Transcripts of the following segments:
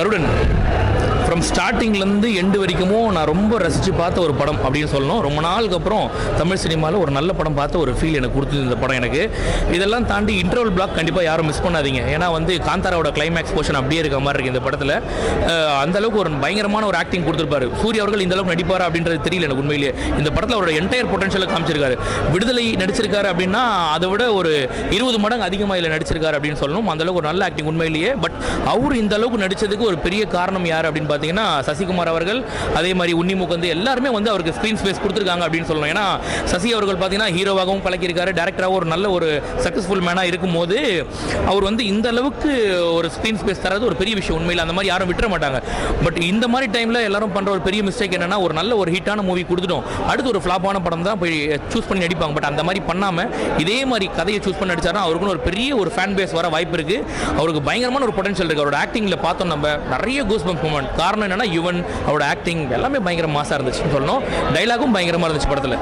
கருடன். படம் ஸ்டார்டிங்லேருந்து எண்டு வரைக்கும் நான் ரொம்ப ரசித்து பார்த்த ஒரு படம் அப்படின்னு சொல்லணும். ரொம்ப நாளுக்கு அப்புறம் தமிழ் சினிமாவில் ஒரு நல்ல படம் பார்த்த ஒரு ஃபீல் எனக்கு கொடுத்தது இந்த படம் எனக்கு. இதெல்லாம் தாண்டி இன்டர்வல் பிளாக் கண்டிப்பாக யாரும் மிஸ் பண்ணாதீங்க. ஏன்னா வந்து காந்தாராவோட கிளைமேக்ஸ் போர்ஷன் அப்படியே இருக்க மாதிரி இருக்குது இந்த படத்தில். அந்தளவுக்கு ஒரு பயங்கரமான ஒரு ஆக்டிங் கொடுத்துருப்பாரு. சூர்யா அவர்கள் இந்த அளவுக்கு நடிப்பார் அப்படின்றது தெரியல எனக்கு உண்மையிலேயே. இந்த படத்தில் அவரோட என்டையர் பொட்டன்ஷியலை காமிச்சிருக்காரு. விடுதலை நடிச்சிருக்காரு அப்படின்னா அதை விட ஒரு இருபது மடங்கு அதிகமாக இதில் நடிச்சிருக்காரு அப்படின்னு சொல்லணும். அந்தளவுக்கு ஒரு நல்ல ஆக்டிங் உண்மையிலேயே. பட் அவர் இந்த அளவுக்கு நடிச்சதுக்கு ஒரு பெரிய காரணம் யார் அப்படின்னு பார்த்தீங்கன்னா சசிகுமார் அவர்கள் அதே மாதிரி உன்னிமுக வந்து எல்லாருமே வந்து அவருக்கு ஸ்க்ரீன் ஸ்பேஸ் கொடுத்துருக்காங்க அப்படின்னு சொல்லணும். ஏன்னா சசி அவர்கள் பார்த்தீங்கன்னா ஹீரோவாகவும் பழக்கியிருக்காரு. டேரக்டராகவும் ஒரு நல்ல ஒரு சக்ஸஸ்ஃபுல் மேனாக இருக்கும்போது அவர் வந்து இந்த அளவுக்கு ஒரு ஸ்க்ரீன் ஸ்பேஸ் தரது ஒரு பெரிய விஷயம். உண்மையில் அந்த மாதிரி யாரும் விட்டுற மாட்டாங்க. பட் இந்த மாதிரி டைமில் எல்லாரும் பண்ணுற ஒரு பெரிய மிஸ்டேக் என்னன்னா ஒரு நல்ல ஒரு ஹிட்டான மூவி கொடுத்துட்டோம். அடுத்து ஒரு ஃப்ளாப்பான படம் தான் போய் சூஸ் பண்ணி நடிப்பாங்க. பட் அந்த மாதிரி பண்ணாமல் இதே மாதிரி கதையை சூஸ் பண்ணி நடிச்சாருன்னா அவருக்குன்னு ஒரு பெரிய ஒரு ஃபேன் பேஸ் வர வாய்ப்பு இருக்குது அவருக்கு பயங்கரமான ஒரு பொட்டன்ஷியல் இருக்குது அவரோட ஆக்டிங்கில் பார்த்தோம் நம்ம நிறைய கூஸ் பம்ப் மூமெண்ட் காரணம் என்னன்னா யுவன் அவரோட ஆக்டிங் எல்லாமே பயங்கர மாசாக இருந்துச்சு சொல்லணும். டைலாகும் பயங்கரமாக இருந்துச்சு படத்தில்.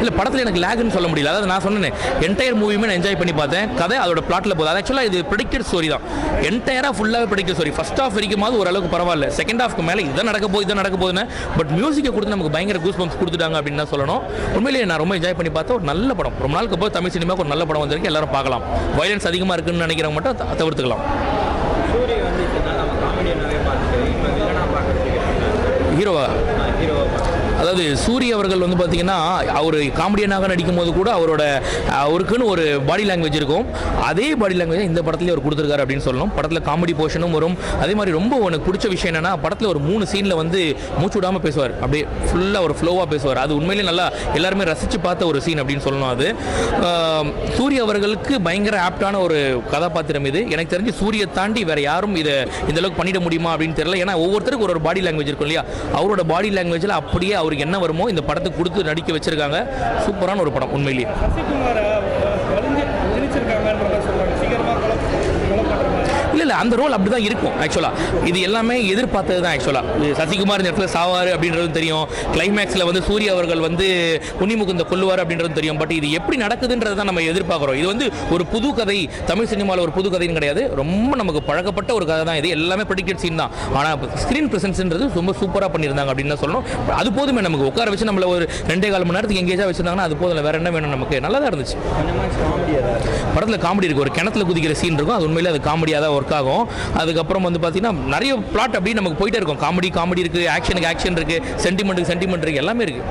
இல்லை படத்தில் எனக்கு லேக்னு சொல்ல முடியல. அதாவது நான் சொன்னேன் என்டையர் மூவியுமே நான் என்ஜாய் பண்ணி பார்த்தேன். கதை அதோட பிளாட்டில் போதும் அது ஆக்சுவலாக இது ப்ரிடிக்டட் ஸ்டோரி தான். என்டையராக ஃபுல்லாகவே ப்ரிடிக்டட் ஸ்டோரி ஃபர்ஸ்ட் ஹாஃப் வரைக்குமாவது ஓரளவுக்கு பரவாயில்ல. செகண்ட் ஹாஃப்க்கு மேலே இதான் நடக்க போகுது இதான் நடக்க போகுதுன்னு. பட் மியூசிக்கை கொடுத்து நமக்கு பயங்கர கூஸ் பம்ப்ஸ் கொடுத்துட்டாங்க அப்படின்னு தான் சொல்லணும். உண்மையிலேயே நான் ரொம்ப என்ஜாய் பண்ணி பார்த்த ஒரு நல்ல படம். ரொம்ப நாளுக்கு அப்புறம் தமிழ் சினிமாவுக்கு ஒரு நல்ல படம் வந்திருக்கு. எல்லாரும் பார்க்கலாம். வயலன்ஸ் அதிகமாக இருக்குன்னு நினைக்கிறவங்க மட்டும் தவிர்த்துக்கலாம். 広場。அதாவது சூரிய அவர்கள் வந்து பார்த்தீங்கன்னா அவர் காமெடியனாக நடிக்கும் போது கூட அவரோட அவருக்குன்னு ஒரு பாடி லாங்குவேஜ் இருக்கும். அதே பாடி லாங்குவேஜ் இந்த படத்துலேயே அவர் கொடுத்துருக்காரு அப்படின்னு சொல்லணும். படத்தில் காமெடி போர்ஷனும் வரும். அதே மாதிரி ரொம்ப உனக்கு பிடிச்ச விஷயம் என்னன்னா படத்தில் ஒரு மூணு சீனில் வந்து மூச்சு விடாமல் பேசுவார். அப்படியே ஃபுல்லாக ஒரு ஃப்ளோவாக பேசுவார். அது உண்மையிலேயே நல்லா எல்லாருமே ரசித்து பார்த்த ஒரு சீன் அப்படின்னு சொல்லணும் அது. சூரிய அவர்களுக்கு பயங்கர ஆப்டான ஒரு கதாபாத்திரம் இது. எனக்கு தெரிஞ்சு சூரிய தாண்டி வேற யாரும் இதை இந்த அளவுக்கு பண்ணிட முடியுமா அப்படின்னு தெரியல. ஏன்னா ஒவ்வொருத்தருக்கும் ஒரு ஒரு பாடி லாங்குவேஜ் இருக்கும் இல்லையா? அவரோட பாடி லாங்குவேஜில் அப்படியே அவர் அவருக்கு என்ன வருமோ இந்த படத்தை கொடுத்து நடிக்க வச்சிருக்காங்க. சூப்பரான ஒரு படம் உண்மையிலேயே. இல்லை இல்லை அந்த ரோல் அப்படி தான் இருக்கும் ஆக்சுவலாக இது எல்லாமே எதிர்பார்த்தது தான் ஆக்சுவலாக சசிகுமார் இந்த இடத்துல சாவார் அப்படின்றதும் தெரியும். கிளைமேக்ஸில் வந்து சூர்யா அவர்கள் வந்து உன்னிமுகுந்த கொல்லுவார் அப்படின்றதும் தெரியும். பட் இது எப்படி நடக்குதுன்றது தான் நம்ம எதிர்பார்க்குறோம். இது வந்து ஒரு புது கதை தமிழ் சினிமாவில் ஒரு புது கதைன்னு கிடையாது. ரொம்ப நமக்கு பழக்கப்பட்ட ஒரு கதை தான். இது எல்லாமே ப்ரெடிக்டட் சீன் தான். ஆனால் ஸ்க்ரீன் ப்ரெசன்ஸ்ன்றது ரொம்ப சூப்பராக பண்ணியிருந்தாங்க அப்படின்னு தான் சொல்லணும். அது போதுமே நமக்கு. உட்கார வச்சு நம்மள ஒரு ரெண்டே கால் மணி நேரத்துக்கு எங்கேஜாக வச்சிருந்தாங்கன்னா அது போதும். வேற என்ன வேணும் நமக்கு? நல்லா தான் இருந்துச்சு படத்தில் காமெடி இருக்குது ஒரு கிணத்துல குதிக்கிற சீன் இருக்கும். அது உண்மையிலே அது காமெடியாக தான் ஒர்க் ஆகும். அதுக்கப்புறம் வந்து பார்த்தீங்கன்னா நிறைய பிளாட் அப்படியே நமக்கு போயிட்டே இருக்கும். காமெடி காமெடி இருக்குது ஆக்ஷனுக்கு ஆக்ஷன் இருக்குது சென்டிமெண்ட்டுக்கு சென்டிமெண்ட் இருக்குது எல்லாமே இருக்குது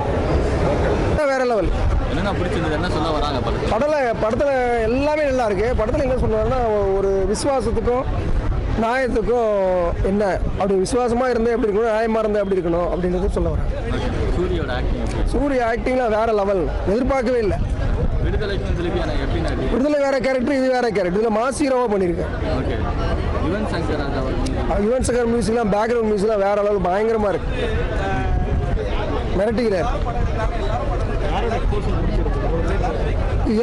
வேற லெவல் என்னென்ன பிடிச்சிருந்தது? என்ன சொல்ல வராங்க படத்தில்? படத்தில் எல்லாமே நல்லா இருக்கு. படத்தில் என்ன சொல்லுவாங்கன்னா ஒரு விசுவாசத்துக்கும் நியாயத்துக்கும் என்ன? அப்படி விசுவாசமாக இருந்தால் எப்படி இருக்கணும் நியாயமாக இருந்தால் எப்படி இருக்கணும் அப்படின்றது சொல்ல வரேன் சூரியோட ஆக்டிங் சூரிய ஆக்டிங்கில் வேற லெவல் எதிர்பார்க்கவே இல்லை. விடுதலை வேற கேரக்டர் இது வேற கேரக்டர் இதில் மாஸ் ஹீரோவாக பண்ணியிருக்கேன் யுவன் சங்கர் யுவன் சங்கர் மியூசிக்லாம் பேக்ரவுண்ட் மியூசிக்லாம் வேற லெவல் பயங்கரமாக இருக்கு. மிரட்டுகிறார்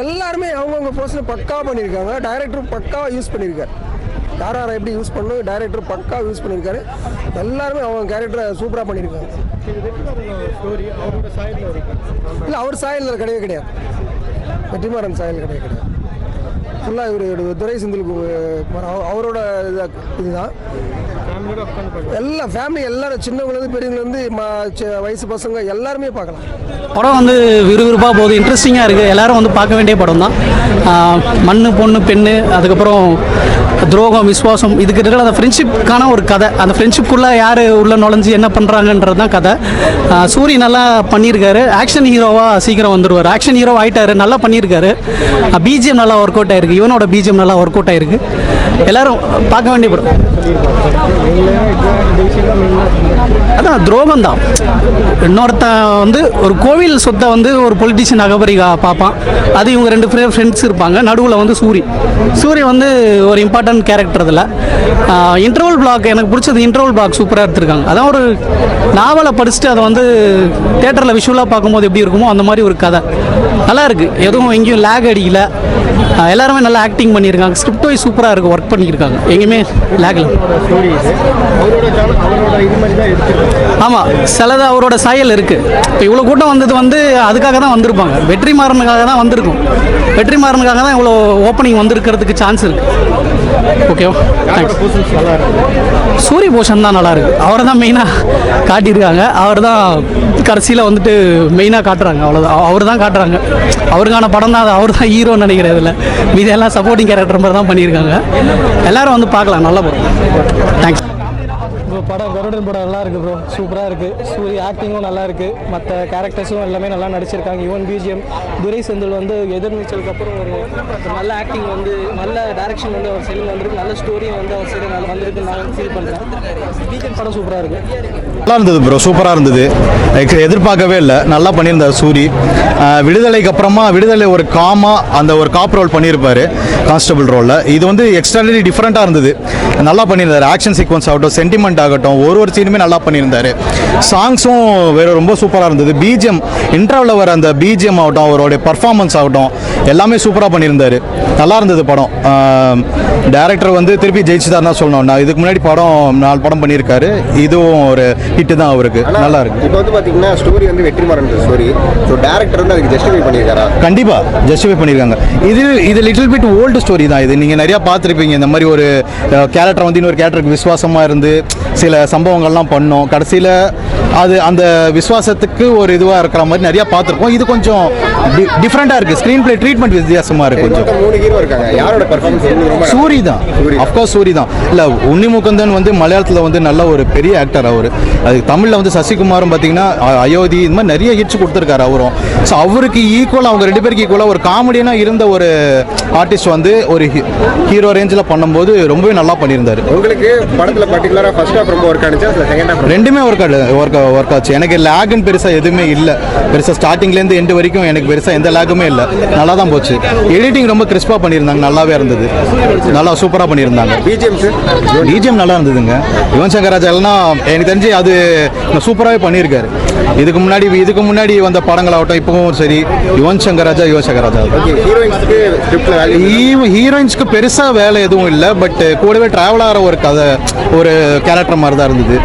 எல்லாருமே அவங்கவுங்க போர்ஷனை பக்காவாக பண்ணியிருக்காங்க. டைரக்டர் பக்காவாக யூஸ் பண்ணியிருக்காரு. யார் யாரை எப்படி யூஸ் பண்ணணும்? டைரக்டர் பக்காவாக யூஸ் பண்ணியிருக்காரு. எல்லாருமே அவங்க கேரக்டரை சூப்பராக பண்ணியிருக்காங்க. இல்லை அவர் சாயலில் கிடையவே கிடையாது. வெற்றிமாறன் சாயல் கடை கிடையாது ஃபுல்லாக இவர் துரை செந்தில் அவரோட இதா- இதுதான். எல்லாம் ஃபேமிலி எல்லாரும் சின்னவங்கலேருந்து பெரியவங்கலேருந்து ம- வயசு பசங்க எல்லாருமே பார்க்கலாம். படம் வந்து விறுவிறுப்பாக போகுது. இன்ட்ரெஸ்டிங்காக இருக்குது எல்லாரும் வந்து பார்க்க வேண்டிய படம் தான் மண்ணு பொண்ணு பெண்ணு அதுக்கப்புறம் துரோகம் விசுவாசம் இதுக்கு இருக்கிற அந்த ஃப்ரெண்ட்ஷிப்கான ஒரு கதை. அந்த ஃப்ரெண்ட்ஷிப்புக்குள்ளே யார் உள்ளே நுழைஞ்சு என்ன பண்ணுறாங்கன்றது தான் கதை. சூரி நல்லா பண்ணியிருக்காரு ஆக்ஷன் ஹீரோவாக சீக்கிரம் வந்துடுவார் ஆக்ஷன் ஹீரோ ஆகிட்டாரு நல்லா பண்ணியிருக்காரு பிஜிஎம் நல்லா ஒர்க் அவுட் ஆயிருக்கு. இவனோட பிஜிஎம் நல்லா ஒர்க் அவுட் ஆயிருக்கு. எல்லாரும் பார்க்க வேண்டிய படம். அதான் துரோகம் தான். இன்னொருத்தன் வந்து ஒரு கோவில் சொத்தை வந்து ஒரு பொலிட்டிஷியன் அகபரிகா பார்ப்பான். அது இவங்க ரெண்டு பேர் ஃப்ரெண்ட்ஸ் இருப்பாங்க. நடுவில் வந்து சூரி சூரி வந்து ஒரு இம்பார்ட்டன்ட் கேரக்டர் இதில் இன்டர்வல் பிளாக் எனக்கு பிடிச்சது இன்டர்வல் பிளாக் சூப்பராக எடுத்திருக்காங்க. அதான் ஒரு நாவலை படிச்சுட்டு அதை வந்து தேட்டரில் விஷுவலாக பார்க்கும்போது எப்படி இருக்குமோ அந்த மாதிரி ஒரு கதை. நல்லா இருக்கு எதுவும் எங்கேயும் லேக் அடிக்கல. எல்லாருமே நல்லா ஆக்டிங் பண்ணியிருக்காங்க. ஸ்கிரிப்ட் வைஸ் சூப்பராக இருக்குது ஒர்க் பண்ணியிருக்காங்க. எங்கேயுமே லேக்ல ஆமாம் சிலது அவரோட சாயல் இருக்குது இப்போ இவ்வளோ கூட்டம் வந்தது வந்து அதுக்காக தான் வந்திருப்பாங்க. வெற்றிமாறனுக்காக தான் வந்திருக்கும். வெற்றிமாறனுக்காக தான் இவ்வளோ ஓப்பனிங் வந்திருக்கிறதுக்கு சான்ஸ் இருக்குது ஓகேவா தேங்க்ஸ் சூரிய போஷன் தான் நல்லாயிருக்கு அவரை தான் மெயினாக காட்டியிருக்காங்க. அவர் தான் கடைசியில் வந்துட்டு மெயினாக காட்டுறாங்க. அவ்வளோதான் அவர் தான் காட்டுறாங்க. அவருக்கான படம் தான் அவர் தான் ஹீரோன்னு நினைக்கிறேன் இதில். மீதி எல்லாம் சப்போர்ட்டிங் கேரக்டர் மாதிரி தான் பண்ணியிருக்காங்க. எல்லாரும் வந்து பார்க்கலாம் நல்ல படம். தேங்க்ஸ் ப்ரோ படம் கருடன் படம் நல்லா இருக்கு ப்ரோ சூப்பராக இருக்கு. சூரிய ஆக்டிங்கும் நல்லா இருக்கு. மற்ற கேரக்டர்ஸும் எல்லாமே நல்லா நடிச்சிருக்காங்க. ஈவன் பிஜிஎம் துரை செந்தில் வந்து எதிர்நீச்சலுக்கு அப்புறம் ஒரு நல்ல ஆக்டிங் வந்து நல்ல டேரக்ஷன் வந்து அவர் சைடில் வந்திருக்கு. நல்ல ஸ்டோரியும் வந்து அவர் சைடில் நல்லா வந்திருக்கு நான் ஃபீல் பண்ணுறேன் பிஜிஎம் படம் சூப்பராக இருக்கு. நல்லா இருந்தது ப்ரோ சூப்பராக இருந்தது. எதிர்பார்க்கவே இல்லை. நல்லா பண்ணியிருந்தார் சூரி. விடுதலைக்கு அப்புறமா விடுதலை ஒரு காமா அந்த ஒரு காப் ரோல் பண்ணியிருப்பாரு கான்ஸ்டபிள் ரோலில் இது வந்து எக்ஸ்ட்ராடனரி டிஃப்ரெண்ட்டாக இருந்தது. நல்லா பண்ணியிருந்தார். ஆக்ஷன் சீக்வன்ஸ் ஆகட்டும் சென்டிமெண்ட் ஆகட்டும். ஒரு ஒரு சீனுமே நல்லா பண்ணியிருந்தாரு. சாங்ஸும் வேற ரொம்ப சூப்பராக இருந்தது. பிஜிஎம் இன்டர்வில் வர அந்த பிஜிஎம் ஆகட்டும் அவருடைய பர்ஃபார்மன்ஸ் ஆகட்டும். எல்லாமே சூப்பராக பண்ணியிருந்தாரு. நல்லா இருந்தது படம். டேரக்டர் வந்து திருப்பி ஜெயிச்சுதான் தான் சொல்லணும். நான் இதுக்கு முன்னாடி படம் நாலு படம் பண்ணியிருக்காரு. இதுவும் ஒரு ஹிட்டு தான் அவருக்கு. நல்லா இருக்கு. இப்போ வந்து பாத்தீங்கன்னா ஸ்டோரி வந்து வெற்றிமாறன் ஸ்டோரி ஸோ டேரக்டர் வந்து அதுக்கு ஜஸ்டிஃபை பண்ணியிருக்காரா? கண்டிப்பா ஜஸ்டிஃபை பண்ணியிருக்காங்க. இது இது லிட்டில் பிட் ஓல்டு ஸ்டோரி தான் இது. நீங்கள் நிறையா பார்த்துருப்பீங்க இந்த மாதிரி ஒரு கேரக்டர் வந்து இன்னொரு கேரக்டருக்கு விசுவாசமாக இருந்து சில சம்பவங்கள்லாம் பண்ணோம். கடைசியில் அது அந்த விசுவாசத்துக்கு ஒரு இதுவாக இருக்கிற மாதிரி நிறையா பார்த்துருப்போம் இது கொஞ்சம் டிஃப்ரெண்ட்டாக இருக்குது ஸ்க்ரீன் ப்ளே ட்ரீட்மெண்ட் வித்தியாசமாக இருக்குது கொஞ்சம். மொத்தம் மூணு ஹீரோ இருக்காங்க. யாரோட பெர்ஃபார்மன்ஸ் சூரி தான். அஃப்கோர்ஸ் சூரி தான். இல்லை உன்னி முகுந்தன் வந்து மலையாளத்தில் வந்து நல்ல ஒரு பெரிய ஆக்டர் அவர். அது தமிழில் வந்து சசிகுமாரும் பார்த்தீங்கன்னா அயோத்தி இந்த மாதிரி நிறைய ஹிட்ஸ் கொடுத்துருக்காரு அவரும். ஸோ அவருக்கு ஈக்குவல் அவங்க ரெண்டு பேருக்கு ஈக்குவலாக ஒரு காமெடியனாக இருந்த ஒரு ஆர்டிஸ்ட் வந்து ஒரு ஹீரோ ரேஞ்சில் பண்ணும்போது ரொம்பவே நல்லா பண்ணியிருந்தாரு. உங்களுக்கு படத்துல பர்டிகுலரா ஃபர்ஸ்ட் ஹாஃப் ரொம்ப ஒர்க் ஆனிச்சா செகண்ட் ஹாஃப் ரெண்டுமே ஒர்க் ஒர்க் ஒர்க் ஆச்சு. எனக்கு லேகுன்னு பெருசாக எதுவுமே இல்லை. பெருசாக ஸ்டார்டிங்லேருந்து எண்டு வரைக்கும் எனக்கு பெருசாக எந்த லேகுமே இல்லை. நல்லா தான் போச்சு. எடிட்டிங் ரொம்ப கிறிஸ்பாக பண்ணியிருந்தாங்க. நல்லாவே இருந்தது. நல்லா சூப்பராக பண்ணியிருந்தாங்க. பிஜிஎம்ஸ் டிஜிஎம் நல்லா இருந்ததுங்க. யுவன் சங்கர் ராஜா எனக்கு தெரிஞ்சு அது சூப்பராகவே பண்ணியிருக்காரு. இதுக்கு முன்னாடி இதுக்கு முன்னாடி வந்த படங்களாகட்டும் இப்பவும் சரி யுவன் சங்கர் ராஜா யுவன் சங்கர் ராஜா ஹீரோயின்ஸ்க்கு பெருசாக வேலை எதுவும் இல்லை பட் கூடவே ட்ராவல் ஆகிற ஒரு கதை ஒரு கேரக்டர் மாதிரி தான் இருந்தது.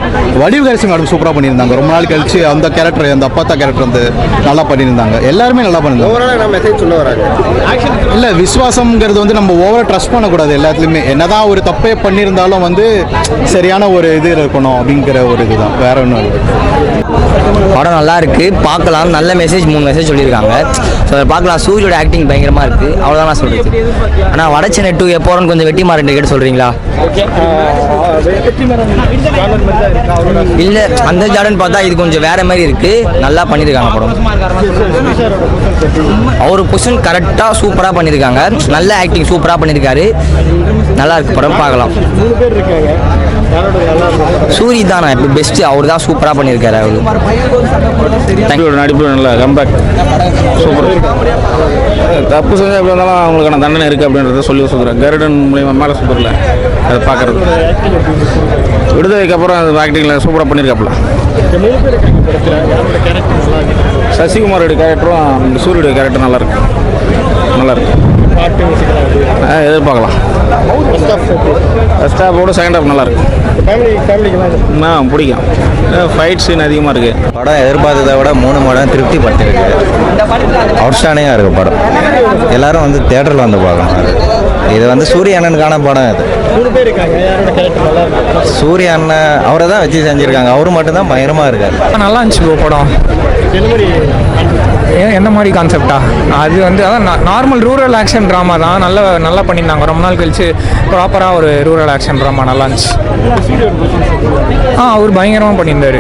வடிவு கரிசி மேடம் சூப்பராக பண்ணியிருந்தாங்க. ரொம்ப நாள் கழிச்சு அந்த கேரக்டர் அந்த அப்பாத்தா கேரக்டர் வந்து நல்லா பண்ணியிருந்தாங்க. எல்லாருமே நல்லா பண்ணியிருந்தாங்க. இல்லை விசுவாசம்ங்கிறது வந்து நம்ம ஓவராக ட்ரஸ்ட் பண்ணக்கூடாது எல்லாத்துலேயுமே. என்னதான் ஒரு தப்பே பண்ணியிருந்தாலும் வந்து சரியான ஒரு இது இருக்கணும் அப்படிங்கிற ஒரு இதுதான். வேற ஒன்றும் படம் நல்லா இருக்கு. பார்க்கலாம். நல்ல மெசேஜ் மூணு மெசேஜ் சொல்லியிருக்காங்க. ஸோ அதை பார்க்கலாம். சூரியோட ஆக்டிங் பயங்கரமாக இருக்கு. அவ்வளோதான் நான் சொல்றது. ஆனால் வடச்சென்னை டூ எப்போறன்னு கொஞ்சம் வெட்டி மாறன் கேட்டு சொல்றீங்களா? இல்லை அந்த ஜாடன் பார்த்தா இது கொஞ்சம் வேற மாதிரி இருக்கு. நல்லா பண்ணியிருக்காங்க படம். அவர் பொசிஷன் கரெக்டாக சூப்பராக பண்ணியிருக்காங்க. நல்ல ஆக்டிங் சூப்பராக பண்ணியிருக்காரு. நல்லா இருக்கு படம். பார்க்கலாம். சூரி தான் இப்போ பெஸ்ட்டு அவர் தான் சூப்பராக பண்ணியிருக்காரு அவர். தம்பியோட நடிப்பு நல்ல கம்பேக் சூப்பர் தப்பு செஞ்சால் எப்படி இருந்தாலும் அவங்களுக்கான தண்டனை இருக்குது அப்படின்றத சொல்லி சொல்கிறேன் கருடன் மூலியமாக மேலே சூப்பரில் அதை பார்க்குறது. விடுதலைக்கு அப்புறம் அந்த ஆக்டிங்கில் சூப்பராக பண்ணியிருக்காப்புல சசிகுமாரோட கேரக்டரும் சூரியோட கேரக்டர் நல்லாயிருக்கு நல்லாயிருக்கு எதிர்பார்க்கலாம். ஃபஸ்ட் ஹாஃபோட செகண்ட் ஹாஃப் நல்லா இருக்கு. ஆ பிடிக்கும். ஃபைட் சீன் அதிகமாக இருக்குது படம் எதிர்பார்த்ததை விட மூணு மடம் திருப்தி பட்டிருக்கு அவுட்ஸ்டாண்டிங்காக இருக்கு படம். எல்லாரும் வந்து தேட்டரில் வந்து பார்க்கணும். இது வந்து சூரிய அண்ணனுக்கான படம் இது. சூரிய அண்ணன் அவரை தான் வச்சு செஞ்சுருக்காங்க. அவரு மட்டும்தான் பயங்கரமாக இருக்காரு. நல்லா இருந்துச்சு படம். என்ன மாதிரி ஏன் எந்த மாதிரி கான்செப்டா அது வந்து அதான் நார்மல் ரூரல் ஆக்ஷன் ட்ராமா தான். நல்லா நல்லா பண்ணியிருந்தாங்க. ரொம்ப நாள் கழிச்சு ப்ராப்பராக ஒரு ரூரல் ஆக்ஷன் ட்ராமா நல்லா இருந்துச்சு. ஆ அவர் பயங்கரமாக பண்ணியிருந்தாரு.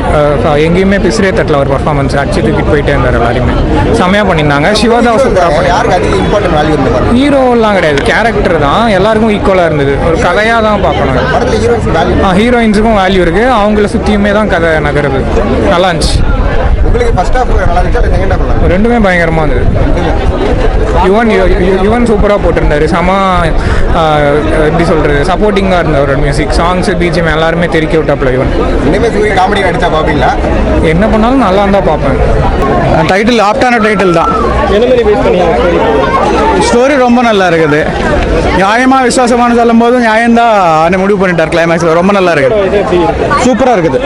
எங்கேயுமே பிசிறே தட்டில் ஒரு பர்ஃபார்மன்ஸ் அடிச்சு தூக்கிட்டு போயிட்டே இருந்தார் எல்லாருமே. செம்மையாக பண்ணியிருந்தாங்க. சிவாதா சூப்பராக பண்ணி ஹீரோலாம் கிடையாது. கேரக்டர் தான். எல்லாருக்கும் ஈக்குவலாக இருந்தது. ஒரு கதையாக தான் பார்க்கணும். ஆ ஹீரோயின்ஸுக்கும் வேல்யூ இருக்குது அவங்கள சுற்றியுமே தான் கதை நகருது. நல்லா இருந்துச்சு. உங்களுக்கு ஃபர்ஸ்ட் ஹாஃப் நல்லா இருந்துச்சா? செகண்ட் ஹாஃப் ரெண்டுமே பயங்கரமாக இருந்தது யுவன் யு- யு- யுவன் சூப்பராக போட்டிருந்தாரு. செம எப்படி சொல்கிறது சப்போர்ட்டிங்காக இருந்த அவரோட மியூசிக் சாங்ஸ் பிஜிஎம் எல்லாருமே தெறிக்க விட்டாப்புல யுவன். இனிமேல் சூரிய காமெடி நடிச்சா பார்ப்பீங்களா என்ன பண்ணாலும் நல்லா இருந்தால் பார்ப்பேன் டைட்டில் ஆப்டான டைட்டில் தான். ஸ்டோரி ரொம்ப நல்லா இருக்குது. நியாயமாக விசுவாசமான சொல்லும் போது நியாயம்தான் முடிவு பண்ணிட்டார் கிளைமேக்ஸில் ரொம்ப நல்லா இருக்குது. சூப்பராக இருக்குது.